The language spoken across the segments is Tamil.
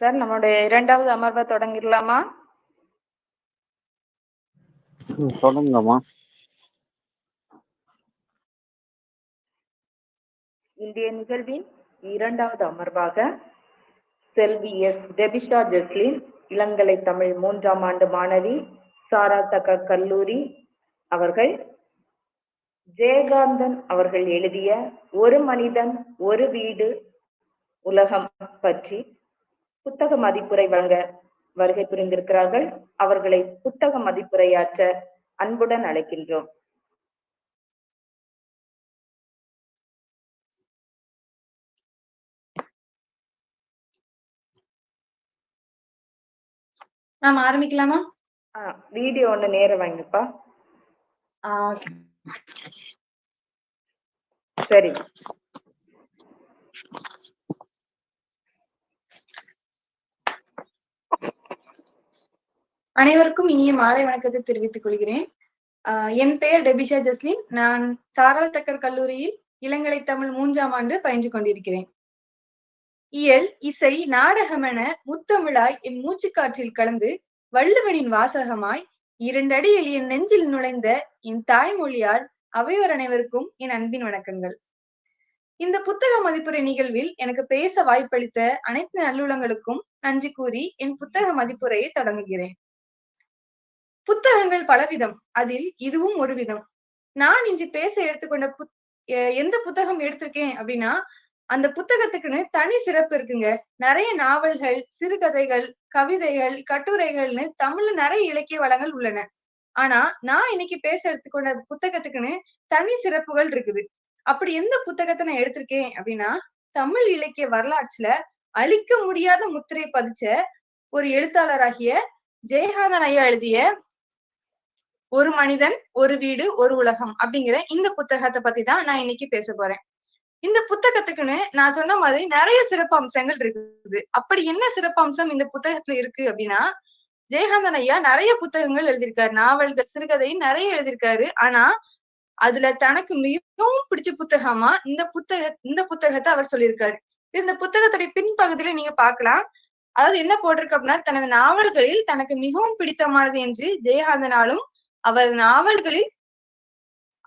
சார் நம்மளுடைய இரண்டாவது அமர்வை தொடங்கிடலாமா? ம் சொல்லுங்கம்மா. இன்றைய நிகழ்வின் இரண்டாவது அமர்வாக செல்வி எஸ். டெபிஷா ஜெஸ்லின் இளங்கலை தமிழ் மூன்றாம் ஆண்டு மாணவி சாரா தக்க கல்லூரி அவர்கள் ஜெயகாந்தன் அவர்கள் எழுதிய ஒரு மனிதன் ஒரு வீடு உலகம் பற்றி புத்தக மதிப்புரை வழங்க வருகை புரிந்திருக்கிறார்கள். அவர்களை புத்தக மதிப்புரையாற்ற அன்புடன் அழைக்கின்றோம். மேம் ஆரம்பிக்கலாமா? வீடியோ ஒண்ணு நேரம் வாங்கப்பா. சரி. அனைவருக்கும் இனிய மாலை வணக்கத்தை தெரிவித்துக் கொள்கிறேன். ஆஹ் என் பெயர் டெபிஷா ஜஸ்லின். நான் சாரல் தக்கர் கல்லூரியில் இளங்கலை தமிழ் மூன்றாம் ஆண்டு பயின்று கொண்டிருக்கிறேன். இயல் இசை நாடகம் என முத்தமிழாய் என் மூச்சுக்காற்றில் கலந்து வள்ளுவனின் வாசகமாய் இரண்டடியில் என் நெஞ்சில் நுழைந்த என் தாய்மொழியால் அவையோர் அனைவருக்கும் என் அன்பின் வணக்கங்கள். இந்த புத்தக மதிப்புரை நிகழ்வில் எனக்கு பேச வாய்ப்பளித்த அனைத்து நல்லுளங்களுக்கும் நன்றி கூறி என் புத்தக மதிப்புரையை தொடங்குகிறேன். புத்தகங்கள் பலவிதம். அதில் இதுவும் ஒரு விதம் நான் இன்று பேச எடுத்துக்கொண்ட புத் எந்த புத்தகம் எடுத்திருக்கேன் அப்படின்னா அந்த புத்தகத்துக்குன்னு தனி சிறப்பு இருக்குங்க. நிறைய நாவல்கள் சிறுகதைகள் கவிதைகள் கட்டுரைகள்னு தமிழ்ல நிறைய இலக்கிய வளங்கள் உள்ளன. ஆனா நான் இன்னைக்கு பேச எடுத்துக்கொண்ட புத்தகத்துக்குன்னு தனி சிறப்புகள் இருக்குது. அப்படி எந்த புத்தகத்தை நான் எடுத்திருக்கேன் அப்படின்னா தமிழ் இலக்கிய வரலாற்றுல அழிக்க முடியாத முத்திரை பதிச்ச ஒரு எழுத்தாளராகிய ஜெயகாந்தன் ஐயா எழுதிய ஒரு மனிதன் ஒரு வீடு ஒரு உலகம் அப்படிங்கிற இந்த புத்தகத்தை பத்தி தான் நான் இன்னைக்கு பேச போறேன். இந்த புத்தகத்துக்குன்னு நான் சொன்ன மாதிரி நிறைய சிறப்பு அம்சங்கள் இருக்குது. அப்படி என்ன சிறப்பு அம்சம் இந்த புத்தகத்துல இருக்கு அப்படின்னா ஜெயகாந்தன் ஐயா நிறைய புத்தகங்கள் எழுதியிருக்காரு. நாவல்கள் சிறுகதை நிறைய எழுதியிருக்காரு. ஆனா அதுல தனக்கு மிகவும் பிடிச்ச புத்தகமா இந்த புத்தக இந்த புத்தகத்தை அவர் சொல்லியிருக்காரு. இந்த புத்தகத்துடைய பின்பகுதியில நீங்க பாக்கலாம் அதாவது என்ன போட்டிருக்கு அப்படின்னா தனது நாவல்களில் தனக்கு மிகவும் பிடித்தமானது என்று ஜெயகாந்தனாலும் அவரது நாவல்களில்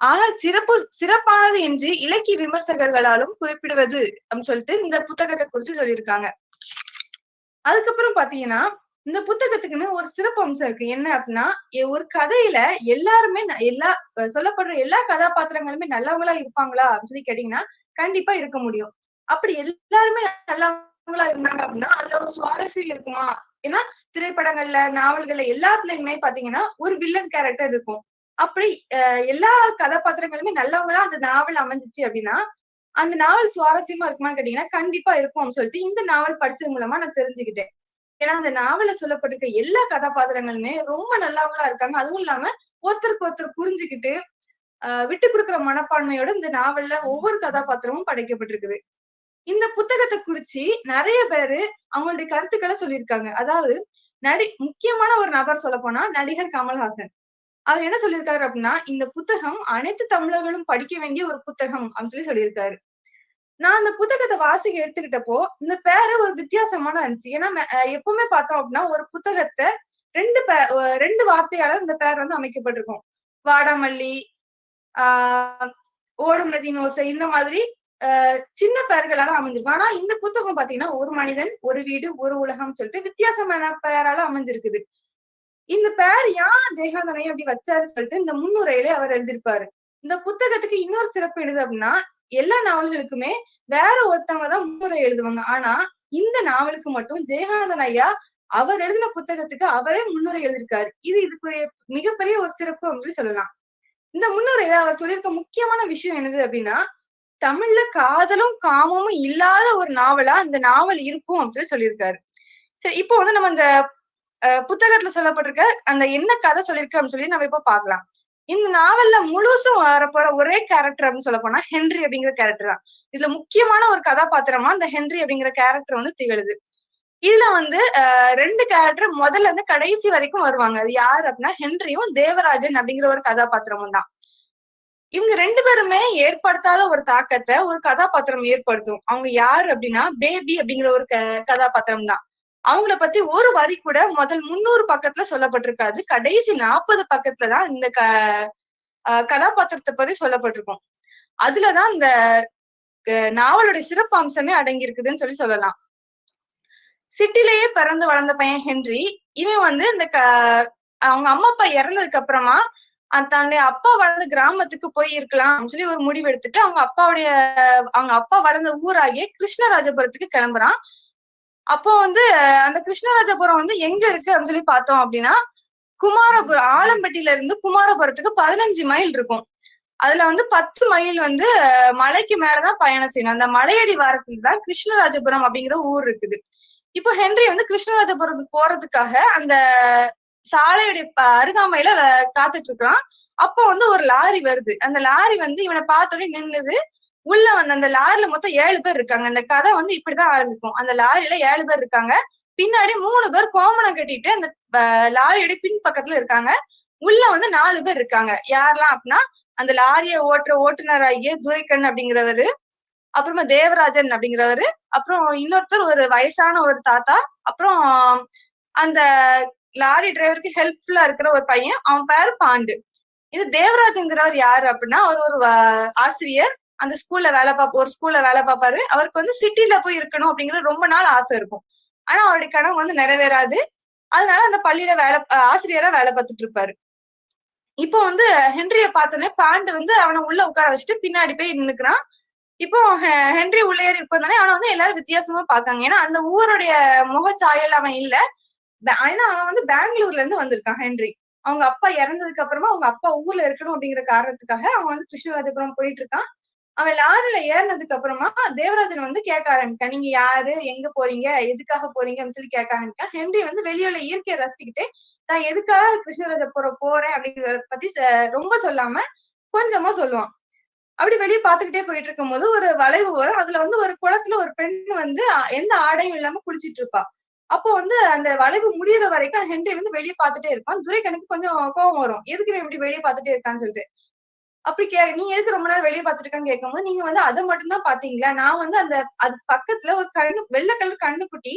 ஆக சிறப்பு சிறப்பானது என்று இலக்கிய விமர்சகர்களாலும் குறிப்பிடுவது அப்படின்னு சொல்லிட்டு இந்த புத்தகத்தை குறிச்சு சொல்லியிருக்காங்க. அதுக்கப்புறம் பாத்தீங்கன்னா இந்த புத்தகத்துக்குன்னு ஒரு சிறப்பு அம்சம் இருக்கு. என்ன அப்படின்னா ஒரு கதையில எல்லாருமே எல்லா சொல்லப்படுற எல்லா கதாபாத்திரங்களுமே நல்லவங்களா இருப்பாங்களா அப்படின்னு சொல்லி கேட்டீங்கன்னா கண்டிப்பா இருக்க முடியும். அப்படி எல்லாருமே நல்லவங்களா இருந்தாங்க அப்படின்னா அதுல ஒரு சுவாரஸ்யம் இருக்குமா? ஏன்னா திரைப்படங்கள்ல நாவல்கள்ல எல்லாத்துலயுமே பாத்தீங்கன்னா ஒரு வில்லன் கேரக்டர் இருக்கும். அப்படி அஹ் எல்லா கதாபாத்திரங்களுமே நல்லவங்களா அந்த நாவல் அமைஞ்சிச்சு அப்படின்னா அந்த நாவல் சுவாரஸ்யமா இருக்குமான்னு கேட்டீங்கன்னா கண்டிப்பா இருக்கும் அப்படின்னு சொல்லிட்டு இந்த நாவல் படிச்சது மூலமா நான் தெரிஞ்சுக்கிட்டேன். ஏன்னா அந்த நாவல சொல்லப்பட்டிருக்க எல்லா கதாபாத்திரங்களுமே ரொம்ப நல்லவங்களா இருக்காங்க. அதுவும் இல்லாம ஒருத்தருக்கு ஒருத்தர் புரிஞ்சுக்கிட்டு ஆஹ் விட்டு கொடுக்குற மனப்பான்மையோட இந்த நாவல்ல ஒவ்வொரு கதாபாத்திரமும் படைக்கப்பட்டிருக்குது. இந்த புத்தகத்தை குறிச்சு நிறைய பேரு அவங்களுடைய கருத்துக்களை சொல்லியிருக்காங்க. அதாவது நடி முக்கியமான ஒரு நபர் சொல்ல போனா நடிகர் கமல்ஹாசன். அவர் என்ன சொல்லியிருக்காரு அப்படின்னா இந்த புத்தகம் அனைத்து தமிழர்களும் படிக்க வேண்டிய ஒரு புத்தகம் அப்படின்னு சொல்லி சொல்லியிருக்காரு. நான் அந்த புத்தகத்தை வாசிக்க எடுத்துக்கிட்டப்போ இந்த பேரு ஒரு வித்தியாசமான இருந்துச்சு ஏன்னா எப்பவுமே பார்த்தோம் அப்படின்னா ஒரு புத்தகத்தை ரெண்டு பே ரெண்டு வார்த்தையால இந்த பேர் வந்து அமைக்கப்பட்டிருக்கும். வாடாமல்லி ஆஹ் ஓடும் நதியின் ஓசை இந்த மாதிரி சின்ன பெயர்களால அமைஞ்சிருக்கும். ஆனா இந்த புத்தகம் பாத்தீங்கன்னா ஒரு மனிதன் ஒரு வீடு ஒரு உலகம் சொல்லிட்டு வித்தியாசமான பெயரால அமைஞ்சிருக்குது. இந்த பெயர் ஏன் ஜெயகாந்தனை அப்படி வச்சாருன்னு சொல்லிட்டு இந்த முன்னுரையிலே அவர் எழுதியிருப்பாரு. இந்த புத்தகத்துக்கு இன்னொரு சிறப்பு எழுது அப்படின்னா எல்லா நாவல்களுக்குமே வேற ஒருத்தவங்க தான் முன்னுரை எழுதுவாங்க. ஆனா இந்த நாவலுக்கு மட்டும் ஜெயகாந்தன் ஐயா அவர் எழுதின புத்தகத்துக்கு அவரே முன்னுரை எழுதியிருக்காரு. இது இதுக்குரிய மிகப்பெரிய ஒரு சிறப்பு அப்படின்னு சொல்லலாம். இந்த முன்னுரையில அவர் சொல்லியிருக்க முக்கியமான விஷயம் என்னது அப்படின்னா தமிழ்ல காதலும் காமமும் இல்லாத ஒரு நாவலா அந்த நாவல் இருக்கும் அப்படின்னு சொல்லி சொல்லியிருக்காரு. சரி இப்போ வந்து நம்ம இந்த புத்தகத்துல சொல்லப்பட்டிருக்க அந்த என்ன கதை சொல்லியிருக்கு அப்படின்னு சொல்லி நம்ம இப்ப பாக்கலாம் இந்த நாவல்ல முழுசும் வரப்போற ஒரே கேரக்டர் அப்படின்னு சொல்ல போனா ஹென்றி அப்படிங்கிற கேரக்டர் தான். இதுல முக்கியமான ஒரு கதாபாத்திரமா அந்த ஹென்றி அப்படிங்கிற கேரக்டர் வந்து திகழுது. இதுல வந்து ரெண்டு கேரக்டர் முதல்ல இருந்து கடைசி வரைக்கும் வருவாங்க. அது யார் அப்படின்னா ஹென்ரியும் தேவராஜன் அப்படிங்கிற ஒரு கதாபாத்திரமும் தான். இவங்க ரெண்டு பேருமே ஏற்படுத்தாத ஒரு தாக்கத்தை ஒரு கதாபாத்திரம் ஏற்படுத்தும். அவங்க யாரு அப்படின்னா பேபி அப்படிங்கிற ஒரு க- கதாபாத்திரம் தான். அவங்கள பத்தி ஒரு வரி கூட முதல் முன்னூறு பக்கத்துல சொல்லப்பட்டிருக்காது. கடைசி நாற்பது பக்கத்துல தான் இந்த க கதாபாத்திரத்தை பத்தி சொல்லப்பட்டிருக்கும். அதுலதான் இந்த நாவலுடைய சிறப்பு அம்சமே அடங்கி இருக்குதுன்னு சொல்லி சொல்லலாம். சிட்டிலேயே பிறந்து வளர்ந்த பையன் ஹென்றி இவன் வந்து இந்த க அவங்க அம்மா அப்பா இறந்ததுக்கு அப்புறமா தன்னுடைய அப்பா வளர்ந்த கிராமத்துக்கு போய் இருக்கலாம் அப்படின்னு சொல்லி ஒரு முடிவு எடுத்துட்டு அவங்க அப்பாவுடைய அவங்க அப்பா வளர்ந்த ஊராகிய கிருஷ்ணராஜபுரத்துக்கு கிளம்புறான். அப்போ வந்து அந்த கிருஷ்ணராஜபுரம் வந்து எங்க இருக்கு அப்படின்னு சொல்லி பார்த்தோம் அப்படின்னா குமாரபுரம் ஆலம்பட்டியில இருந்து குமாரபுரத்துக்கு பதினஞ்சு மைல் இருக்கும். அதுல வந்து பத்து மைல் வந்து மலைக்கு மேலதான் பயணம் செய்யணும். அந்த மலையடி வாரத்துல தான் கிருஷ்ணராஜபுரம் அப்படிங்கிற ஊர் இருக்குது. இப்போ ஹென்றி வந்து கிருஷ்ணராஜபுரம் போறதுக்காக அந்த சாலையுடைய ப- அருகாமையில வ- காத்துட்டு இருக்கான் அப்போ வந்து ஒரு லாரி வருது. அந்த லாரி வந்து இவனை பார்த்தோன்னே நின்னுது. உள்ள வந்து அந்த லாரில மொத்தம் ஏழு பேர் இருக்காங்க. அந்த கதை வந்து இப்படிதான் ஆரம்பிக்கும். அந்த லாரியில ஏழு பேர் இருக்காங்க. பின்னாடி மூணு பேர் கோமணம் கட்டிட்டு அந்த லாரியோட பின் பக்கத்துல இருக்காங்க. உள்ள வந்து நாலு பேர் இருக்காங்க. யாரெல்லாம் அப்படின்னா அந்த லாரியை ஓட்டுற ஓட்டுநர் ஆகிய துரைக்கண் அப்படிங்கிறவரு அப்புறமா தேவராஜன் அப்படிங்கிறவரு அப்புறம் இன்னொருத்தர் ஒரு வயசான ஒரு தாத்தா அப்புறம் அந்த லாரி டிரைவருக்கு ஹெல்ப்ஃபுல்லா இருக்கிற ஒரு பையன் அவன் பேரு பாண்டு. இது தேவராஜுங்கிறவர் யாரு அப்படின்னா அவர் ஒரு ஆசிரியர். அந்த ஸ்கூல்ல வேலை பார்ப்ப ஒரு ஸ்கூல்ல வேலை பார்ப்பாரு அவருக்கு வந்து சிட்டில போய் இருக்கணும் அப்படிங்கிற ரொம்ப நாள் ஆசை இருக்கும். ஆனா அவருடைய கனவு வந்து நிறைவேறாது. அதனால அந்த பள்ளியில வேலை ஆசிரியரா வேலை பார்த்துட்டு இருப்பாரு. இப்போ வந்து ஹென்ரிய பார்த்தோன்னே பாண்டு வந்து அவனை உள்ள உட்கார வச்சுட்டு பின்னாடி போய் நின்னுக்கிறான். இப்போ ஹெ- ஹென்றி உள்ள ஏறி உட்காந்தானே அவனை வந்து எல்லாரும் வித்தியாசமா பாக்காங்க ஏன்னா அந்த ஊருடைய முகச்சாயல் அவன் இல்ல. ஏன்னா அவன் வந்து பெங்களூர்ல இருந்து வந்திருக்கான் ஹென்றி. அவங்க அப்பா இறந்ததுக்கு அப்புறமா அவங்க அப்பா ஊர்ல இருக்கணும் அப்படிங்கிற காரணத்துக்காக அவன் வந்து கிருஷ்ணராஜபுரம் போயிட்டு இருக்கான். அவன் லாரில ஏறினதுக்கு அப்புறமா தேவராஜன் வந்து கேட்க ஆரம்பிக்கான் நீங்க யாரு? எங்க போறீங்க? எதுக்காக போறீங்க அப்படின்னு சொல்லி கேட்க ஆரம்பிக்கான் ஹென்றி வந்து வெளியுள்ள இயற்கையை ரசிச்சுக்கிட்டே நான் எதுக்காக கிருஷ்ணராஜபுரம் போறேன்? அப்படிங்கிறத பத்தி ரொம்ப சொல்லாம கொஞ்சமா சொல்லுவான். அப்படி வெளியே பாத்துக்கிட்டே போயிட்டு இருக்கும்போது ஒரு வளைவு வரும். அதுல வந்து ஒரு குளத்துல ஒரு பெண் வந்து எந்த ஆடையும் இல்லாம குளிச்சிட்டு இருப்பா. அப்போ வந்து அந்த வளைவு முடியிற வரைக்கும் ஹென்றி வந்து வெளியே பார்த்துட்டே இருப்பான். துரைக்கனுக்கு கொஞ்சம் கோபம் வரும். எதுக்கு இப்படி வெளியே பார்த்துட்டே இருக்கான்னு சொல்லிட்டு. அப்படி கே நீ எதுக்கு ரொம்ப நேரம் வெளியே பார்த்துட்டு இருக்கான்னு கேட்கும்போது நீங்க வந்து அதை மட்டும் தான் பாத்தீங்களா நான் வந்து அந்த அது பக்கத்துல ஒரு கண்ணு வெள்ளை கலர் கண்ணுக்குட்டி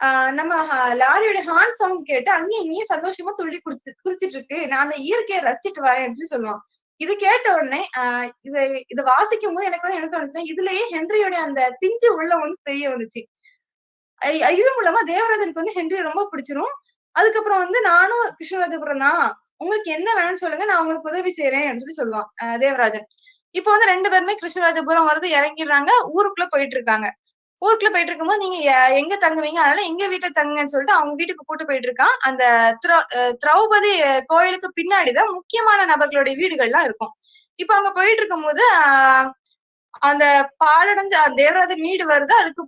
ஆஹ் நம்ம லாரியோட ஹார்ன் சவுண்ட் கேட்டு அங்கேயும் இங்கேயும் சந்தோஷமா துள்ளி குடிச்சு குதிச்சிட்டு இருக்கு நான் அந்த இயற்கையை ரசிச்சுட்டு வரேன் அப்படின்னு சொல்லுவான். இது கேட்ட உடனே ஆஹ் இதை இதை வாசிக்கும் போது எனக்கு வந்து என்ன தோணுச்சுன்னா இதுலயே ஹென்ரியோட அந்த பிஞ்சு உள்ள வந்து தெரிய வந்துச்சு. இது மூலமா தேவராஜனுக்கு வந்து ஹென்றி ரொம்ப பிடிச்சிரும். அதுக்கப்புறம் வந்து நானும் கிருஷ்ணராஜபுரம் தான் உங்களுக்கு என்ன வேணும்னு சொல்லுங்க நான் உங்களுக்கு உதவி செய்யறேன் அப்படின்னு சொல்லுவான் தேவராஜன். இப்போ வந்து ரெண்டு பேருமே கிருஷ்ணராஜபுரம் வரது இறங்கிடுறாங்க ஊருக்குள்ள போயிட்டு இருக்காங்க ஊருக்குள்ள போயிட்டு இருக்கும்போது நீங்க எங்க தங்குவீங்க? அதனால எங்க வீட்டுல தங்குங்கன்னு சொல்லிட்டு அவங்க வீட்டுக்கு கூட்டு போயிட்டு இருக்கான் அந்த திரௌபதி கோயிலுக்கு பின்னாடிதான் முக்கியமான நபர்களுடைய வீடுகள்லாம் இருக்கும். இப்ப அங்க போயிட்டு இருக்கும்போது ஆஹ் அந்த பாலடைஞ்ச அந்த தேவராஜன் வீடு வருது. அதுக்கு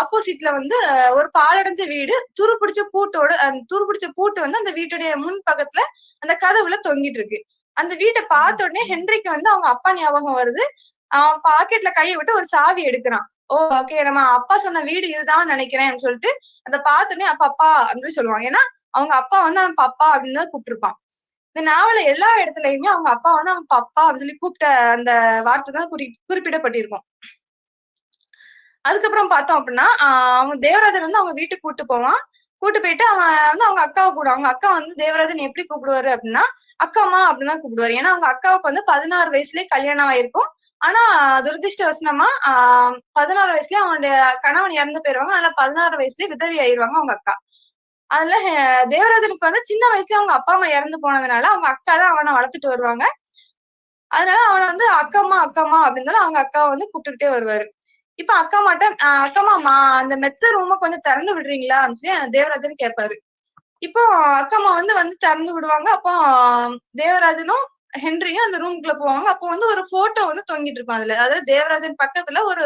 ஆப்போசிட்ல வந்து ஒரு பாலடைஞ்ச வீடு. துரு பிடிச்ச பூட்டோட அந்த துரு பிடிச்ச பூட்டு வந்து அந்த வீட்டுடைய முன் பக்கத்துல அந்த கதவுல தொங்கிட்டு இருக்கு. அந்த வீட்டை பார்த்த உடனே ஹென்ரிக்கு வந்து அவங்க அப்பா ஞாபகம் வருது. அவன் பாக்கெட்ல கையை விட்டு ஒரு சாவி எடுக்கிறான். ஓ ஓகே நம்ம அப்பா சொன்ன வீடு இதுதான் நினைக்கிறேன் அப்படின்னு சொல்லிட்டு அதை பார்த்த உடனே அப்பா அப்பா அப்படின்னு சொல்லுவாங்க. ஏன்னா அவங்க அப்பா வந்து அவன் பப்பா அப்படின்னு தான் கூப்பிட்டுருப்பான். இந்த நாவல எல்லா இடத்துலயுமே அவங்க அப்பா வந்து அவங்க பப்பா அப்படின்னு சொல்லி கூப்பிட்ட அந்த வார்த்தை தான் குறி குறிப்பிடப்பட்டிருக்கும். அதுக்கப்புறம் பார்த்தோம் அப்படின்னா அவங்க தேவராஜர் வந்து அவங்க வீட்டுக்கு கூட்டு போவான். கூட்டு போயிட்டு அவன் வந்து அவங்க அக்காவை கூட அவங்க அக்கா வந்து தேவராஜன் எப்படி கூப்பிடுவாரு? அப்படின்னா அக்காமா அப்படின்னு தான் கூப்பிடுவாரு. ஏன்னா அவங்க அக்காவுக்கு வந்து பதினாறு வயசுலயே கல்யாணம் ஆயிருக்கும். ஆனா துரதிருஷ்டவசனமா ஆஹ் பதினாறு வயசுலயே அவனுடைய கணவன் இறந்து போயிருவாங்க. அதுல பதினாறு வயசுலயே விதவி ஆயிருவாங்க அவங்க அக்கா. அதுல தேவராஜனுக்கு வந்து சின்ன வயசுல அவங்க அப்பா அம்மா இறந்து போனதுனால அவங்க அக்கா தான் அவனை வளர்த்துட்டு வருவாங்க. அதனால அவனை வந்து அக்கம்மா அக்காமா அப்படின்னு அவங்க அக்காவை வந்து கூப்பிட்டுக்கிட்டே வருவாரு. இப்ப அக்கா மாட்ட அக்கம்மா மா அந்த மெத்த ரூம கொஞ்சம் திறந்து விடுறீங்களா அப்படின்னு தேவராஜன் கேட்பாரு. இப்போ அக்கம்மா வந்து வந்து திறந்து விடுவாங்க. அப்போ தேவராஜனும் ஹென்ரியும் அந்த ரூம்குள்ள போவாங்க. அப்போ வந்து ஒரு போட்டோ வந்து தொங்கிட்டு இருக்கும் அதுல. அதாவது தேவராஜன் பக்கத்துல ஒரு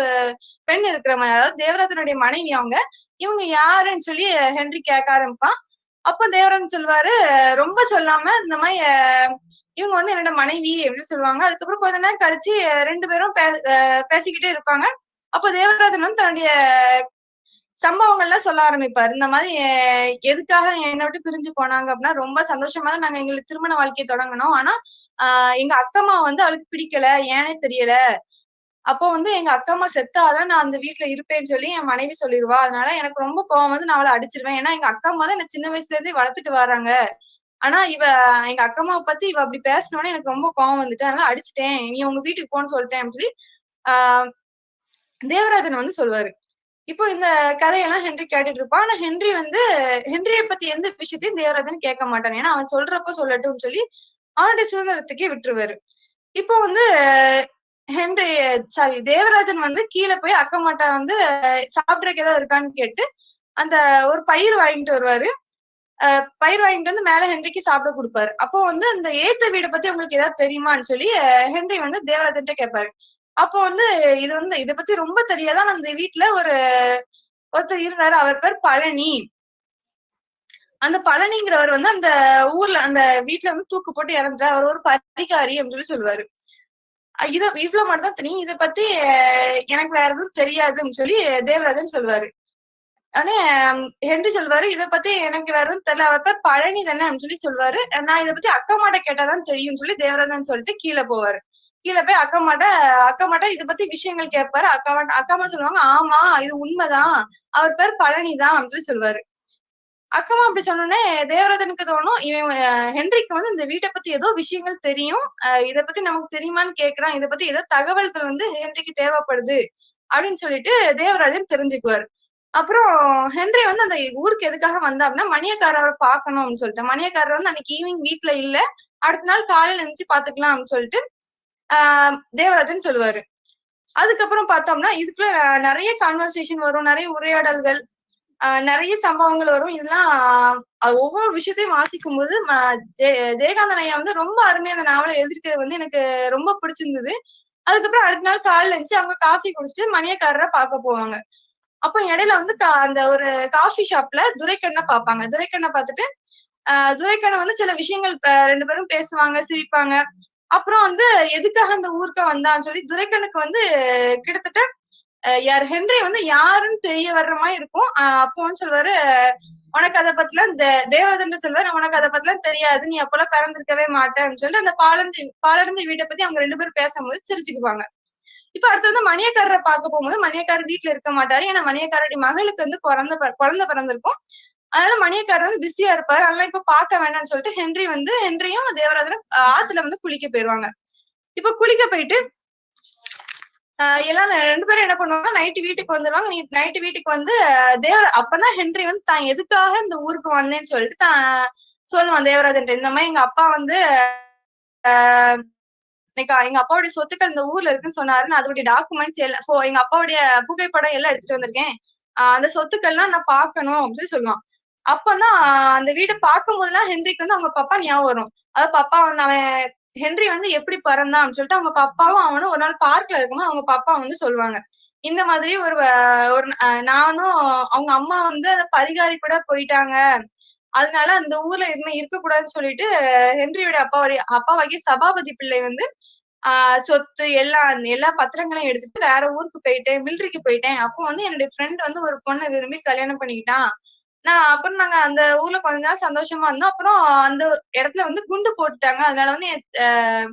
பெண் இருக்கிற மாதிரி அதாவது தேவராஜனுடைய மனைவி அவங்க இவங்க யாருன்னு சொல்லி ஹென்றி கேட்க ஆரம்பிப்பான் அப்போ தேவராஜன் சொல்லுவாரு ரொம்ப சொல்லாம இந்த மாதிரி இவங்க வந்து என்னோட மனைவி அப்படின்னு சொல்லுவாங்க. அதுக்கப்புறம் கொஞ்ச நேரம் கழிச்சு ரெண்டு பேரும் பேசிக்கிட்டே இருப்பாங்க. அப்போ தேவராஜன் வந்து தன்னுடைய சம்பவங்கள்லாம் சொல்ல ஆரம்பிப்பாரு. இந்த மாதிரி எதுக்காக என்னை விட்டு பிரிஞ்சு போனாங்க அப்படின்னா ரொம்ப சந்தோஷமா தான் நாங்க எங்களுக்கு திருமண வாழ்க்கையை தொடங்கினோம். ஆனா ஆஹ் எங்க அக்கம்மா வந்து அவளுக்கு பிடிக்கல ஏனே தெரியல. அப்போ வந்து எங்க அக்கா அம்மா செத்தாதான் நான் அந்த வீட்டுல இருப்பேன்னு சொல்லி என் மனைவி சொல்லிடுவா அதனால எனக்கு ரொம்ப கோவம் வந்து நான் அவளை அடிச்சிருவேன். ஏன்னா எங்க அக்கா அம்மா தான் என்ன சின்ன வயசுல இருந்தே வளர்த்துட்டு வராங்க. ஆனா இவ எங்க அக்கா அம்மாவை பத்தி இவ அப்படி பேசினோடனே எனக்கு ரொம்ப கோவம் வந்துட்டு அதனால அடிச்சிட்டேன். நீ உங்க வீட்டுக்கு போன்னு சொல்லிட்டேன். அப்படின்னு சொல்லி ஆஹ் தேவராஜன் வந்து சொல்லுவாரு. இப்போ இந்த கதையெல்லாம் ஹென்றி கேட்டுட்டு இருப்பான் ஆனா ஹென்றி வந்து ஹென்ரியை பத்தி எந்த விஷயத்தையும் தேவராஜன் கேட்க மாட்டான். ஏன்னா அவன் சொல்றப்ப சொல்லட்டும்னு சொல்லி அவனுடைய சுதந்திரத்துக்கே விட்டுருவாரு. இப்போ வந்து ஹென்றி சாரி தேவராஜன் வந்து கீழே போய் அக்கமாட்டா வந்து சாப்பிட்றதுக்கு ஏதாவது இருக்கான்னு கேட்டு அந்த ஒரு பயிர் வாங்கிட்டு வருவாரு. பயிர் வாங்கிட்டு வந்து மேல ஹென்ரிக்கு சாப்பிட கொடுப்பாரு. அப்போ வந்து அந்த ஏத்த வீடை பத்தி உங்களுக்கு ஏதாவது தெரியுமான்னு சொல்லி ஹென்றி வந்து தேவராஜன்ட்ட கேட்பாரு. அப்போ வந்து இது வந்து இதை பத்தி ரொம்ப தெரியாதான் அந்த வீட்டுல ஒரு ஒருத்தர் இருந்தாரு. அவர் பேர் பழனி. அந்த பழனிங்கிறவர் வந்து அந்த ஊர்ல அந்த வீட்டுல வந்து தூக்கு போட்டு இறந்தார் அவர் ஒரு பரிகாரி அப்படின்னு சொல்லி சொல்லுவாரு. இத இவ்வளவு மட்டும் தான் தெரியும். இதை பத்தி எனக்கு வேற எதுவும் தெரியாதுன்னு சொல்லி தேவராஜன் சொல்லுவாரு ஆனா ஹென்றி சொல்வாரு இத பத்தி எனக்கு வேற எதுவும் தெரியல. அவர் பேர் பழனி தானே அப்படின்னு சொல்லி சொல்லுவாரு நான் இதை பத்தி அக்கா மாட்ட கேட்டாதான் தெரியும்னு சொல்லி தேவராஜன் சொல்லிட்டு கீழே போவாரு. கீழே போய் அக்கா மாட்ட அக்கா மாட்ட இதை பத்தி விஷயங்கள் கேட்பாரு அக்கா மாட்ட அக்கா மாட்ட சொல்லுவாங்க ஆமா இது உண்மைதான். அவர் பேர் பழனி தான் அப்படின்னு சொல்லி சொல்லுவாரு அக்கமா அப்படி சொன்னோடனே தேவராஜனுக்கு தோணும். இவன் ஹென்ரிக்கு வந்து இந்த வீட்டை பத்தி ஏதோ விஷயங்கள் தெரியும். இத பத்தி நமக்கு தெரியுமான்னு கேக்குறான். இத பத்தி ஏதோ தகவல்கள் வந்து ஹென்ரிக்கு தேவைப்படுது அப்படின்னு சொல்லிட்டு தேவராஜன் தெரிஞ்சுக்குவார். அப்புறம் ஹென்ரி வந்து அந்த ஊருக்கு எதுக்காக வந்தா அப்படின்னா மணியக்காரரை அப்படின்னு சொல்லிட்டு. மணியக்காரர் வந்து அன்னைக்கு ஈவினிங் வீட்டுல இல்ல. அடுத்த நாள் காலையில நினைச்சு பாத்துக்கலாம் அப்படின்னு சொல்லிட்டு ஆஹ் தேவராஜன் சொல்லுவாரு. அதுக்கப்புறம் பார்த்தோம்னா இதுக்குள்ள நிறைய கான்வர்சேஷன் வரும். நிறைய உரையாடல்கள். நிறைய சம்பவங்கள் வரும். இதெல்லாம் ஒவ்வொரு விஷயத்தையும் வாசிக்கும் போது ம- ஜெய- ஜெயகாந்தன் ஐயா வந்து ரொம்ப அருமையா அந்த நாவலை எழுதிருக்கிறது வந்து எனக்கு ரொம்ப பிடிச்சிருந்தது. அதுக்கப்புறம் அடுத்த நாள் காலையில இருந்துச்சு அவங்க காஃபி குடிச்சிட்டு மணியக்காரரை பார்க்க போவாங்க. அப்போ இடையில வந்து கா- அந்த ஒரு காஃபி ஷாப்ல துரைக்கண்ணை பார்ப்பாங்க. துரைக்கண்ணை பார்த்துட்டு ஆஹ் துரைக்கண்ணை வந்து சில விஷயங்கள் ரெண்டு பேரும் பேசுவாங்க சிரிப்பாங்க. அப்புறம் வந்து எதுக்காக அந்த ஊருக்கு வந்தான்னு சொல்லி துரைக்கண்ணுக்கு வந்து கிட்டத்தட்ட யார் ஹென்றி வந்து யாருன்னு தெரிய வர்ற மாதிரி இருக்கும். ஆஹ் அப்போ வந்து சொல்லுவாரு உனக்கு அதை பத்திலாம் தே- தேவராஜன் சொல்லுவாரு உனக்கு அதை பத்திலாம் தெரியாது. நீ அப்பெல்லாம் கறந்துருக்கவே மாட்டேன்னு சொல்லிட்டு அந்த பாலடைஞ்ச பாலடைஞ்ச வீட்டை பத்தி அவங்க ரெண்டு பேரும் பேசும்போது சிரிச்சுக்குவாங்க. இப்ப அடுத்து வந்து மணியக்காரரை பார்க்க போகும்போது மணியக்காரர் வீட்டுல இருக்க மாட்டாரு. ஏன்னா மணியக்காரருடைய மகளுக்கு வந்து குழந்தை குழந்தை பிறந்திருக்கும். அதனால மணியக்காரர் வந்து பிஸியா இருப்பாரு. அதெல்லாம் இப்ப பார்க்க வேண்டாம்னு சொல்லிட்டு ஹென்றி வந்து ஹென்ரியும் தேவராஜனும் ஆத்துல வந்து குளிக்க போயிருவாங்க. இப்ப குளிக்க போயிட்டு எல்லாம் ரெண்டு பேரும் என்ன பண்ணுவாங்க நைட்டு வீட்டுக்கு வந்துருவாங்க. நைட்டு வீட்டுக்கு வந்து ஆஹ் தேவ அப்பதான் ஹென்றி வந்து தான் எதுக்காக இந்த ஊருக்கு வந்தேன்னு சொல்லிட்டு தான் சொல்லுவான் தேவராஜன் இந்த மாதிரி எங்க அப்பா வந்து ஆஹ் எங்க அப்பாவுடைய சொத்துக்கள் இந்த ஊர்ல இருக்குன்னு சொன்னாரு நான் அதோடைய டாக்குமெண்ட்ஸ் எல்லாம் எங்க அப்பாவுடைய புகைப்படம் எல்லாம் எடுத்துட்டு வந்திருக்கேன். அந்த சொத்துக்கள்லாம் நான் பார்க்கணும் அப்படின்னு சொல்லுவான். அப்பதான் அந்த வீடை பார்க்கும் போதெல்லாம் ஹென்ரிக்கு வந்து அவங்க பப்பா ஞாபகம் வரும். அதாவது பப்பா வந்து அவன் ஹென்றி வந்து எப்படி பிறந்தான் அப்படின்னு சொல்லிட்டு அவங்க பப்பாவும் அவனும் ஒரு நாள் பார்க்ல இருக்கும்போது அவங்க பப்பா வந்து சொல்லுவாங்க. இந்த மாதிரி ஒரு ஒரு நானும் அவங்க அம்மா வந்து அதை பரிகாரி கூட போயிட்டாங்க. அதனால அந்த ஊர்ல இனிமே இருக்கக்கூடாதுன்னு சொல்லிட்டு ஹென்ரியோட அப்பாவுடைய அப்பாவாகிய சபாபதி பிள்ளை வந்து ஆஹ் சொத்து எல்லா எல்லா பத்திரங்களையும் எடுத்துட்டு வேற ஊருக்கு போயிட்டேன் மிலிட்டரிக்கு போயிட்டேன். அப்போ வந்து என்னுடைய ஃப்ரெண்ட் வந்து ஒரு பொண்ணை விரும்பி கல்யாணம் பண்ணிக்கிட்டான். நான் அப்புறம் நாங்க அந்த ஊர்ல கொஞ்ச நாள் சந்தோஷமா இருந்தோம். அப்புறம் அந்த இடத்துல வந்து குண்டு போட்டுட்டாங்க. அதனால வந்து ஆஹ்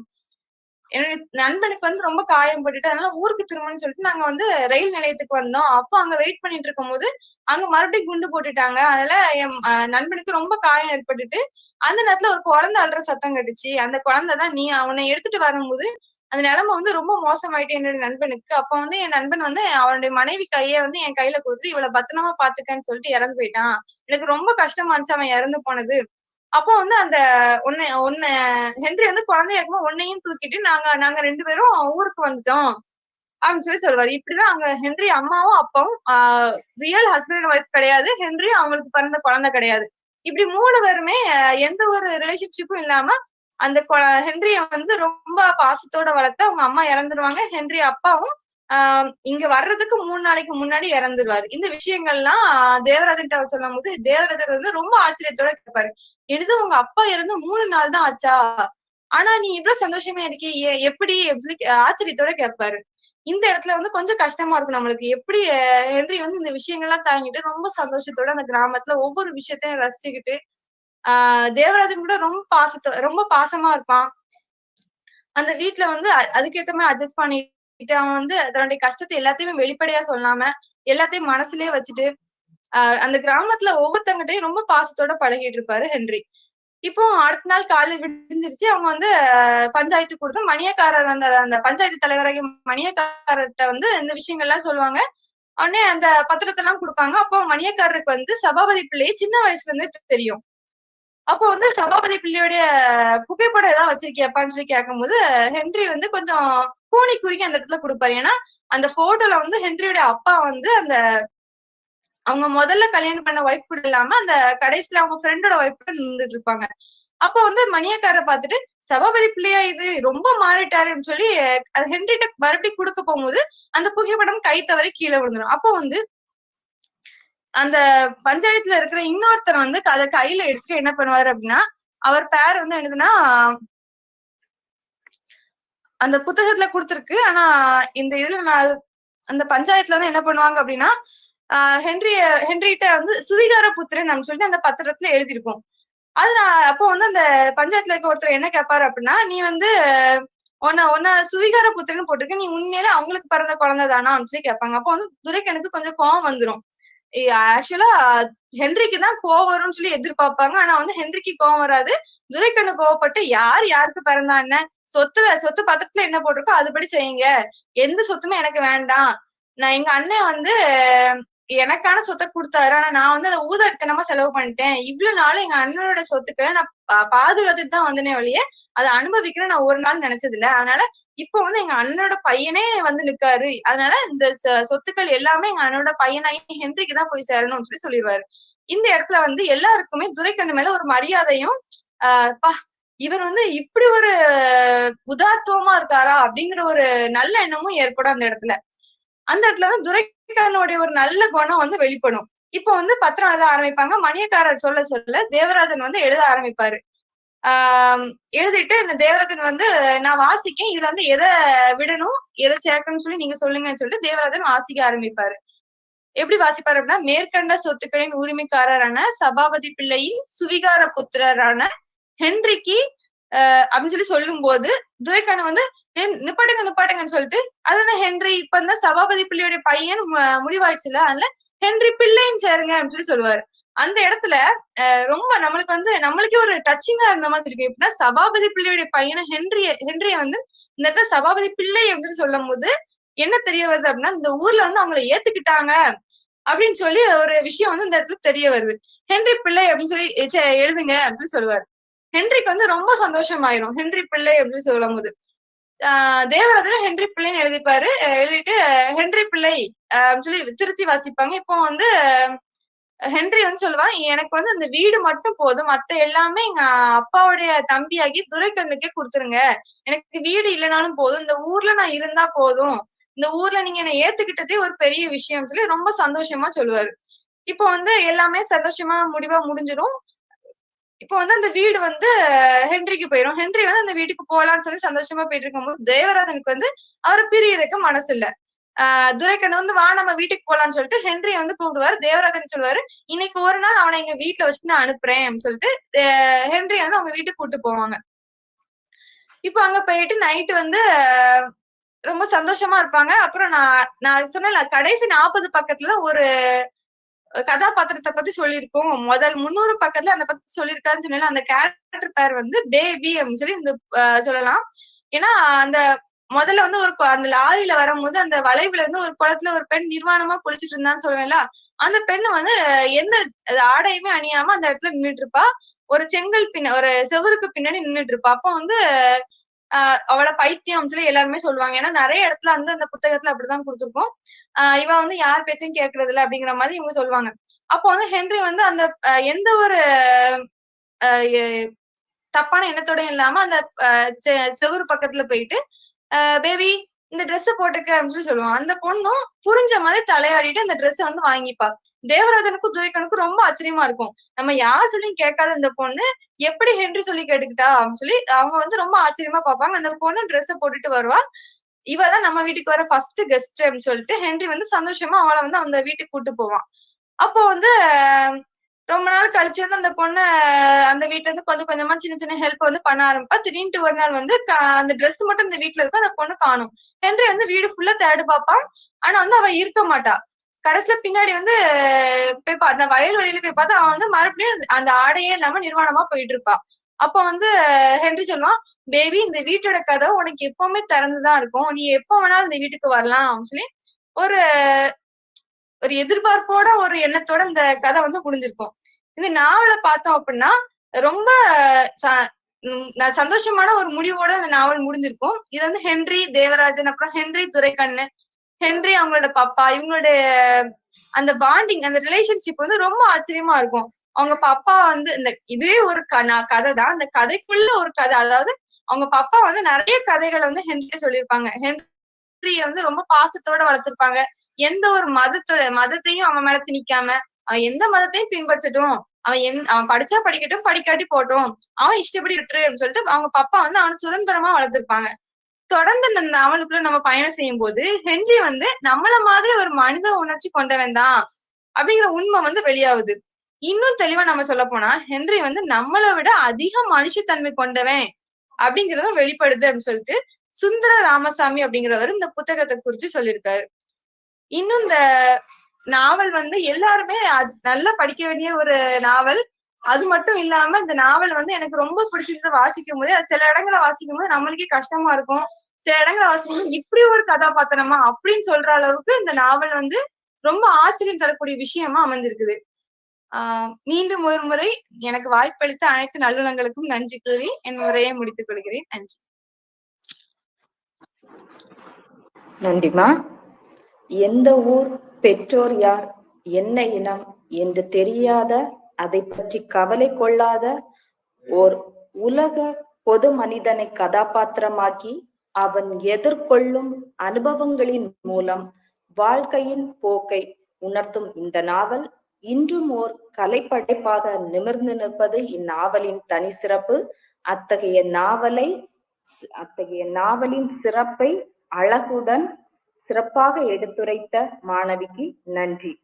என்னுடைய நண்பனுக்கு வந்து ரொம்ப காயம் பட்டுட்டு அதனால ஊருக்கு திரும்பணும்னு சொல்லிட்டு நாங்க வந்து ரயில் நிலையத்துக்கு வந்தோம். அப்போ அங்க வெயிட் பண்ணிட்டு இருக்கும் போது அங்க மறுபடியும் குண்டு போட்டுட்டாங்க. அதனால என் நண்பனுக்கு ரொம்ப காயம் ஏற்பட்டுட்டு அந்த நேரத்துல ஒரு குழந்தை அழுற சத்தம் கட்டுச்சு. அந்த குழந்தை தான் நீ அவனை எடுத்துட்டு வரும்போது அந்த நிலைமை வந்து ரொம்ப மோசமாயிட்டு என்னுடைய நண்பனுக்கு. அப்ப வந்து என் நண்பன் வந்து அவனுடைய மனைவி கையை வந்து என் கையில கொடுத்து இவளை பத்திரமா பாத்துக்கன்னு சொல்லிட்டு இறந்து போயிட்டான். எனக்கு ரொம்ப கஷ்டமா இருந்துச்சு அவன் இறந்து போனது. அப்போ வந்து அந்த உன்னை உன்னை ஹென்றி வந்து குழந்தைய இருக்கும்போது உன்னையும் தூக்கிட்டு நாங்க நாங்க ரெண்டு பேரும் ஊருக்கு வந்துட்டோம். அப்படின்னு சொல்லி சொல்லுவாரு. இப்படிதான் அங்க ஹென்றி அம்மாவும் அப்பாவும் ஆஹ் ரியல் ஹஸ்பண்ட் அண்ட் ஒய்ஃப் கிடையாது. ஹென்றி அவங்களுக்கு பிறந்த குழந்தை கிடையாது. இப்படி மூணு பேருமே எந்த ஒரு ரிலேஷன்ஷிப்பும் இல்லாம அந்த கொ- ஹென்ரிய வந்து ரொம்ப பாசத்தோட வளர்த்து அவங்க அம்மா இறந்துருவாங்க. ஹென்றி அப்பாவும் ஆஹ் இங்க வர்றதுக்கு மூணு நாளைக்கு முன்னாடி இறந்துருவாரு. இந்த விஷயங்கள்லாம் தேவராஜன் அவர் சொல்லும் போது தேவராஜர் வந்து ரொம்ப ஆச்சரியத்தோட கேட்பாரு இது உங்க அப்பா இறந்து மூணு நாள் தான் ஆச்சா? ஆனா நீ இவ்வளவு சந்தோஷமா இருக்கியே எப்படி எப்படி? ஆச்சரியத்தோட கேட்பாரு இந்த இடத்துல வந்து கொஞ்சம் கஷ்டமா இருக்கும் நம்மளுக்கு. எப்படி ஹென்றி வந்து இந்த விஷயங்கள்லாம் தாங்கிட்டு ரொம்ப சந்தோஷத்தோட அந்த கிராமத்துல ஒவ்வொரு விஷயத்தையும் ரசிச்சுக்கிட்டு ஆஹ் தேவராஜன் கூட ரொம்ப பாசத்தை ரொம்ப பாசமா இருப்பான். அந்த வீட்ல வந்து அதுக்கேற்ற அதுக்கேத்த மாதிரி அட்ஜஸ்ட் பண்ணிட்டு அவன் வந்து தன்னுடைய கஷ்டத்தை எல்லாத்தையுமே வெளிப்படையா சொல்லாம எல்லாத்தையும் மனசுலயே வச்சுட்டு ஆஹ் அந்த கிராமத்துல ஒவ்வொருத்தங்கிட்டையும் ரொம்ப பாசத்தோட பழகிட்டு இருப்பாரு ஹென்றி. இப்போ அடுத்த நாள் காலையில் விழுந்துருச்சு அவங்க வந்து பஞ்சாயத்து கொடுத்து மணியக்காரர் அந்த அந்த பஞ்சாயத்து தலைவராகிய மணியக்காரர்கிட்ட வந்து இந்த விஷயங்கள்லாம் சொல்லுவாங்க. உடனே அந்த பத்திரத்தை எல்லாம் கொடுப்பாங்க. அப்போ மணியக்காரருக்கு வந்து சபாபதி பிள்ளையை சின்ன வயசுல இருந்தே தெரியும். அப்போ வந்து சபாபதி பிள்ளையோடைய புகைப்படம் ஏதாவது வச்சிருக்கியாப்பான்னு சொல்லி கேட்கும்போது ஹென்றி வந்து கொஞ்சம் கூனி குறுக்கி அந்த இடத்துல கொடுப்பாரு. ஏன்னா அந்த போட்டோல வந்து ஹென்ரியோட அப்பா வந்து அந்த அவங்க முதல்ல கல்யாணம் பண்ண ஒய்ஃப் கூட இல்லாம அந்த கடைசியில அவங்க ஃப்ரெண்டோட ஒய்ஃப் கூட நின்றுட்டு இருப்பாங்க. அப்ப வந்து மணியக்கார பார்த்துட்டு சபாபதி பிள்ளையா இது? ரொம்ப மாறிட்டாருன்னு சொல்லி ஹென்ரிட்ட மறுபடியும் கொடுக்க போகும்போது அந்த புகைப்படம் கை தவறி கீழே விழுந்துடும் அப்போ வந்து அந்த பஞ்சாயத்துல இருக்கிற இன்னொருத்தர் வந்து அதை கையில எடுத்துட்டு என்ன பண்ணுவாரு அப்படின்னா அவர் பேர் வந்து என்னதுன்னா அந்த புத்தகத்துல கொடுத்துருக்கு. ஆனா இந்த இதுல நான் அந்த பஞ்சாயத்துல வந்து என்ன பண்ணுவாங்க அப்படின்னா ஆஹ் ஹென்ரிய ஹென்ரிட்ட வந்து சுவிகார புத்திரன் நம்ம சொல்லிட்டு அந்த பத்திரத்துல எழுதியிருக்கோம். அது நான் அப்போ வந்து அந்த பஞ்சாயத்துல இருக்க ஒருத்தர் என்ன கேட்பாரு அப்படின்னா நீ வந்து உன்ன உன்ன சுவிகார புத்திரன் போட்டிருக்க நீ உண்மையில அவங்களுக்கு பிறந்த குழந்தை தானா அப்படின்னு சொல்லி கேட்பாங்க. அப்போ வந்து துரைக்கனுக்கு கொஞ்சம் கோவம் வந்துரும். ஆக்சுவலா ஹென்ரிக்கு தான் கோவம் வரும்னு சொல்லி எதிர்பார்ப்பாங்க. ஆனா வந்து ஹென்ரிக்கு கோவம் வராது. துரைக்கண்ணு கோவப்பட்டு யார் யாருக்கு பிறந்தா என்ன? சொத்துல சொத்து பத்திரத்துல என்ன போட்டிருக்கோ அதுபடி செய்யுங்க. எந்த சொத்துமே எனக்கு வேண்டாம். நான் எங்க அண்ணன் வந்து எனக்கான சொத்தை கொடுத்தாரு. ஆனா நான் வந்து அதை ஊதாரித்தனமா செலவு பண்ணிட்டேன். இவ்வளவு நாள் எங்க அண்ணனோட சொத்துக்களை நான் பாதுகாத்துட்டு தான் வந்தனே வழியே அதை அனுபவிக்கிறேன் நான் ஒரு நாள் நினைச்சது இல்ல அதனால இப்போ வந்து எங்க அண்ணனோட பையனே வந்து நிக்காரு. அதனால இந்த சொத்துக்கள் எல்லாமே எங்க அண்ணனோட பையனாயி ஹென்றிக்கு தான் போய் சேரணும்னு சொல்லி சொல்லிடுவாரு இந்த இடத்துல வந்து எல்லாருக்குமே துரைக்கண்ணு மேல ஒரு மரியாதையும் ஆஹ் இவர் வந்து இப்படி ஒரு உதார்த்தமா இருக்காரா அப்படிங்கிற ஒரு நல்ல எண்ணமும் ஏற்படும் அந்த இடத்துல. அந்த இடத்துல வந்து துரைக்கண்ணனுடைய ஒரு நல்ல குணம் வந்து வெளிப்படும். இப்போ வந்து பத்திரம் எழுத ஆரம்பிப்பாங்க. மணியக்காரர் சொல்ல சொல்ல தேவராஜன் வந்து எழுத ஆரம்பிப்பாரு. ஆஹ் எழுதிட்டு இந்த தேவராஜன் வந்து நான் வாசிக்கேன். இதுல வந்து எதை விடணும்? எதை சேர்க்கணும்னு சொல்லி நீங்க சொல்லுங்கன்னு சொல்லிட்டு தேவராஜன் வாசிக்க ஆரம்பிப்பாரு. எப்படி வாசிப்பாரு அப்படின்னா மேற்கண்ட சொத்துக்களின் உரிமைக்காரரான சபாபதி பிள்ளையின் சுவிகார புத்திரரான ஹென்ரிக்கு அஹ் அப்படின்னு சொல்லி சொல்லும் போது துரைக்கண்ணு வந்து நிப்பாட்டுங்க நிப்பாட்டுங்கன்னு சொல்லிட்டு அதுல ஹென்றி இப்ப இந்த சபாபதி பிள்ளையுடைய பையன் முடிவாயிடுச்சுல அதுல ஹென்றி பிள்ளைன்னு சேருங்க அப்படின்னு சொல்லி சொல்லுவாரு. அந்த இடத்துல ரொம்ப நம்மளுக்கு வந்து நம்மளுக்கே ஒரு டச்சிங்கா இருந்த மாதிரி இருக்கு எப்படின்னா சபாபதி பிள்ளையுடைய பையனை ஹென்ரிய ஹென்ரிய வந்து இந்த இடத்துல சபாபதி பிள்ளை அப்படின்னு சொல்லும் போது என்ன தெரிய வருது அப்படின்னா இந்த ஊர்ல வந்து அவங்களை ஏத்துக்கிட்டாங்க அப்படின்னு சொல்லி ஒரு விஷயம் வந்து இந்த இடத்துல தெரிய வருது. ஹென்றி பிள்ளை அப்படின்னு சொல்லி எழுதுங்க அப்படின்னு சொல்லுவாரு. ஹென்ரிக்கு வந்து ரொம்ப சந்தோஷமாயிரும். ஹென்றி பிள்ளை அப்படின்னு சொல்லும் போது ஆஹ் தேவராஜனும் ஹென்றி பிள்ளைன்னு எழுதிப்பாரு. எழுதிட்டு ஹென்றி பிள்ளை அப்படின்னு சொல்லி திருத்தி வாசிப்பாங்க. இப்போ வந்து ஹென்றி வந்து சொல்லுவான் எனக்கு வந்து அந்த வீடு மட்டும் போதும். மத்த எல்லாமே எங்க அப்பாவுடைய தம்பியாகி துரைக்கண்ணுக்கே கொடுத்துருங்க. எனக்கு வீடு இல்லைனாலும் போதும். இந்த ஊர்ல நான் இருந்தா போதும். இந்த ஊர்ல நீங்க என்ன ஏத்துக்கிட்டதே ஒரு பெரிய விஷயம் சொல்லி ரொம்ப சந்தோஷமா சொல்லுவாரு. இப்போ வந்து எல்லாமே சந்தோஷமா முடிவா முடிஞ்சிடும் இப்போ வந்து அந்த வீடு வந்து ஹென்ரிக்கு போயிடும் ஹென்றி வந்து அந்த வீட்டுக்கு போகலான்னு சொல்லி சந்தோஷமா போயிட்டு இருக்கும்போது தேவராஜனுக்கு வந்து அவரை பிரியறதுக்கு மனசு இல்ல ஆஹ் துரைக்கண்ணு வந்து வா நம்ம வீட்டுக்கு போலான்னு சொல்லிட்டு ஹென்ரிய வந்து கூப்பிடுவாரு. தேவராஜன் சொல்லுவாரு இன்னைக்கு ஒரு நாள் அவனை எங்க வீட்டுல வச்சு நான் அனுப்புறேன் அப்படின்னு சொல்லிட்டு ஹென்ரிய வந்து அவங்க வீட்டுக்கு கூட்டு போவாங்க. இப்போ அங்க போயிட்டு நைட்டு வந்து ரொம்ப சந்தோஷமா இருப்பாங்க. அப்புறம் நான் நான் சொன்னேன் கடைசி நாற்பது பக்கத்துல ஒரு கதாபாத்திரத்தை பத்தி சொல்லியிருக்கோம். முதல் முன்னூறு பக்கத்துல அந்த பத்தி சொல்லியிருக்கான்னு சொன்னேன் அந்த கேரக்டர் பேர் வந்து பேபி அப்படின்னு சொல்லி இந்த சொல்லலாம். ஏன்னா அந்த முதல்ல வந்து ஒரு அந்த லாரியில வரும்போது அந்த வளைவுல இருந்து ஒரு குளத்துல ஒரு பெண் நிர்வாணமா குளிச்சிட்டு இருந்தான்னு சொல்லுவேன்ல. அந்த பெண்ணு வந்து எந்த ஆடையுமே அணியாம அந்த இடத்துல நின்றுட்டு இருப்பா. ஒரு செங்கல் பின்ன ஒரு செவருக்கு பின்னாடி நின்றுட்டு இருப்பா. அப்போ வந்து ஆஹ் அவளை பைத்தியம் சொல்லி எல்லாருமே சொல்லுவாங்க. ஏன்னா நிறைய இடத்துல வந்து அந்த புத்தகத்துல அப்படிதான் கொடுத்துருக்கோம். ஆஹ் இவ வந்து யார் பேச்சையும் கேட்கறது இல்ல அப்படிங்கிற மாதிரி இவங்க சொல்லுவாங்க. அப்போ வந்து ஹென்றி வந்து அந்த எந்த ஒரு தப்பான எண்ணத்தோடயும் இல்லாம அந்த செவரு பக்கத்துல போயிட்டு பேபி இந்த ட்ரெஸ் போட்டுக்க அப்படின்னு சொல்லி சொல்லுவான். அந்த பொண்ணும் புரிஞ்ச மாதிரி தலையாடிட்டு அந்த ட்ரெஸ் வந்து வாங்கிப்பா. தேவராஜனுக்கும் துரைக்கனுக்கும் ரொம்ப ஆச்சரியமா இருக்கும். நம்ம யார் சொல்லியும் கேட்காத இந்த பொண்ணு எப்படி ஹென்றி சொல்லி கேட்டுக்கிட்டா அப்படின்னு சொல்லி அவங்க வந்து ரொம்ப ஆச்சரியமா பார்ப்பாங்க. அந்த பொண்ணு ட்ரெஸ் போட்டுட்டு வருவா. இவ தான் நம்ம வீட்டுக்கு வர ஃபர்ஸ்ட் கெஸ்ட் அப்படின்னு சொல்லிட்டு ஹென்றி வந்து சந்தோஷமா அவளை வந்து அந்த வீட்டுக்கு கூட்டு போவான். அப்போ வந்து ரொம்ப நாள் கழிச்சு வந்து அந்த பொண்ணு அந்த வீட்டுல இருந்து கொஞ்சம் கொஞ்சமா சின்ன சின்ன ஹெல்ப் வந்து பண்ண ஆரம்பிப்பா. திடீர்னு ஒரு நாள் வந்து க- அந்த ட்ரெஸ் மட்டும் இந்த வீட்டுல இருக்கும் அந்த பொண்ணு காணும். ஹென்றி வந்து வீடு ஃபுல்லா தேடு பார்ப்பான் ஆனா வந்து அவ இருக்க மாட்டா. கடைசியில பின்னாடி வந்து போய் அந்த வயல் வழியில போய் பார்த்தா அவன் வந்து மறுபடியும் அந்த ஆடையே இல்லாம நிர்வாணமா போயிட்டு இருப்பா. அப்ப வந்து ஹென்றி சொல்லுவான் பேபி இந்த வீட்டோட கதை உனக்கு எப்பவுமே திறந்துதான் இருக்கும். நீ எப்ப வேணாலும் இந்த வீட்டுக்கு வரலாம். அப்படின்னு சொல்லி ஒரு ஒரு எதிர்பார்ப்போட ஒரு எண்ணத்தோட இந்த கதை வந்து முடிஞ்சிருக்கும். இந்த நாவலை பார்த்தோம் அப்படின்னா ரொம்ப சந்தோஷமான ஒரு முடிவோட இந்த நாவல் முடிஞ்சிருக்கும். இது வந்து ஹென்றி தேவராஜன் அப்புறம் ஹென்றி துரைக்கண்ணு. ஹென்றி அவங்களோட பாப்பா இவங்களுடைய அந்த பாண்டிங் அந்த ரிலேஷன்ஷிப் வந்து ரொம்ப ஆச்சரியமா இருக்கும். அவங்க பாப்பா வந்து இந்த இதே ஒரு க- நான் கதை தான். அந்த கதைக்குள்ள ஒரு கதை அதாவது அவங்க பாப்பா வந்து நிறைய கதைகளை வந்து ஹென்றி சொல்லியிருப்பாங்க. ஹென்ரிய வந்து ரொம்ப பாசத்தோட வளர்த்திருப்பாங்க. எந்த ஒரு மதத்தோட மதத்தையும் அவன் மேல திணிக்காம அவன் எந்த மதத்தையும் பின்பற்றட்டும். அவன் என் அவன் படிச்சா படிக்கட்டும் படிக்காட்டி போட்டும். அவன் இஷ்டப்படி விட்டுரு அப்படின்னு சொல்லிட்டு அவங்க பாப்பா வந்து அவனை சுதந்திரமா வளர்த்திருப்பாங்க. தொடர்ந்து இந்த நாவலுக்குள்ள நம்ம பயணம் செய்யும் போது ஹென்றி வந்து நம்மள மாதிரி ஒரு மனித உணர்ச்சி கொண்டவன் தான் அப்படிங்கிற உண்மை வந்து வெளியாகுது. இன்னும் தெளிவா நம்ம சொல்ல போனா ஹென்றி வந்து நம்மளை விட அதிக மனுஷத்தன்மை கொண்டவன் அப்படிங்கறதும் வெளிப்படுது அப்படின்னு சொல்லிட்டு சுந்தர ராமசாமி அப்படிங்கிறவர் இந்த புத்தகத்தை குறிச்சு சொல்லியிருக்காரு. இன்னும் இந்த நாவல் வந்து எல்லாருமே நல்லா படிக்க வேண்டிய ஒரு நாவல். அது மட்டும் இல்லாம இந்த நாவல் வந்து எனக்கு ரொம்ப பிடிச்சிருந்து வாசிக்கும் போது அது சில இடங்களை வாசிக்கும் போது நம்மளுக்கே கஷ்டமா இருக்கும். சில இடங்களை வாசிக்கும் போது இப்படி ஒரு கதாபாத்திரமா அப்படின்னு சொல்ற அளவுக்கு இந்த நாவல் வந்து ரொம்ப ஆச்சரியம் தரக்கூடிய விஷயமா அமைஞ்சிருக்குது. ஆஹ் மீண்டும் ஒரு முறை எனக்கு வாய்ப்பளித்த அனைத்து நல்லுணங்களுக்கும் நன்றி கூறி என் உரையை முடித்துக் கொள்கிறேன். நன்றி. நன்றிமா எந்த ஊர் பெற்றோர் யார் என்ன இனம் என்று தெரியாத அதை பற்றி கவலை கொள்ளாத ஓர் உலக பொது மனிதனை கதாபாத்திரமாக்கி அவன் எதிர்கொள்ளும் அனுபவங்களின் மூலம் வாழ்க்கையின் போக்கை உணர்த்தும் இந்த நாவல் இன்றும் ஓர் கலைப்படைப்பாக நிமிர்ந்து நிற்பது இந்நாவலின் தனி சிறப்பு அத்தகைய நாவலை அத்தகைய நாவலின் சிறப்பை அழகுடன் சிறப்பாக எடுத்துரைத்த மாணவிக்கு நன்றி.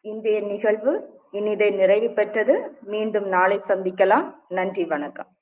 இன்றைய நிகழ்வு இனிதை நிறைவு பெற்றது. மீண்டும் நாளை சந்திக்கலாம். நன்றி வணக்கம்.